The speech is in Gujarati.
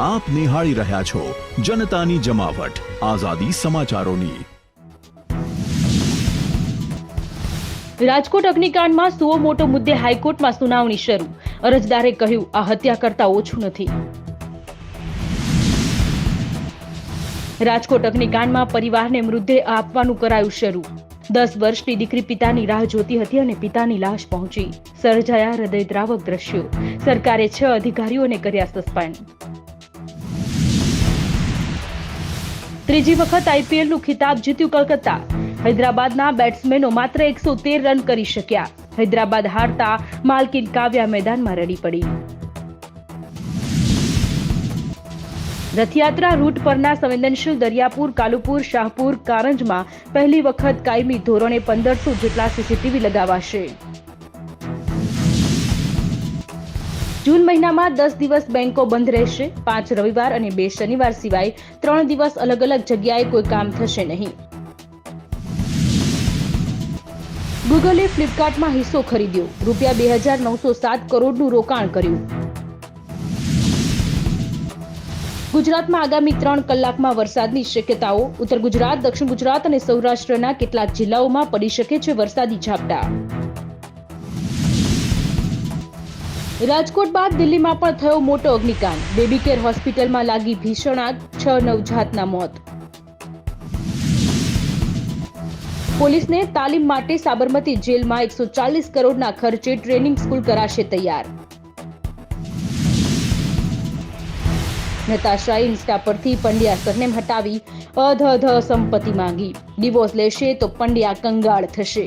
આપ નિહાળી રહ્યા છો જનતાની જમાવટ. આઝાદી સમાચારોની. રાજકોટ અગ્નિકાંડમાં સુઓ મોટો મુદ્દે હાઈકોર્ટમાં સુનાવણી શરૂ. અરજદારે કહ્યું, આ હત્યા કરતા ઓછું નથી. રાજકોટ અગ્નિકાંડમાં પરિવારને મૃતદેહ આપવાનું કરાયું શરૂ. દસ વર્ષની દીકરી પિતાની રાહ જોતી હતી અને પિતાની લાશ પહોંચી. સર્જાયા હૃદયદ્રાવક દ્રશ્યો. સરકારે છ અધિકારીઓને કર્યા સસ્પેન્ડ. ત્રીજી વખત આઈપીએલનું ખિતાબ જીત્યું કલકત્તા. હૈદરાબાદના બેટ્સમેનો માત્ર એકસો તેર રન કરી શક્યા. હૈદરાબાદ હારતા માલકીન કાવ્યા મેદાનમાં રડી પડી. રથયાત્રા રૂટ પરના સંવેદનશીલ દરિયાપુર, કાલુપુર, શાહપુર, કારંજમાં પહેલી વખત કાયમી ધોરણે પંદરસો જેટલા સીસીટીવી લગાવાશે. જૂન મહિનામાં દસ દિવસ બેંકો બંધ રહેશે. પાંચ રવિવાર અને બે શનિવાર સિવાય ત્રણ દિવસ અલગ અલગ જગ્યાએ કોઈ કામ થશે નહીં. ગૂગલે ફ્લિપકાર્ટમાં હિસ્સો ખરીદ્યો. રૂપિયા બે હજાર નવસો સાત કરોડનું રોકાણ કર્યું. ગુજરાતમાં આગામી ત્રણ કલાકમાં વરસાદની શક્યતાઓ. ઉત્તર ગુજરાત, દક્ષિણ ગુજરાત અને સૌરાષ્ટ્રના કેટલાક જિલ્લાઓમાં પડી શકે છે વરસાદી ઝાપટા. રાજકોટ બાદ દિલ્હીમાં પણ થયો મોટો અગ્નિકાંડ. બેબી કેર હોસ્પિટલમાં લાગી ભીષણ આગ, છ નવજાતના મોત. પોલીસને તાલીમ માટે સાબરમતી જેલમાં એકસો ચાલીસ કરોડના ખર્ચે ટ્રેનિંગ સ્કૂલ કરાશે તૈયાર. નતાશાએ ઇન્સ્ટા પરથી પંડ્યા સરનેમ હટાવી અધ અધ સંપત્તિ માંગી. ડિવોર્સ લેશે તો પંડ્યા કંગાળ થશે.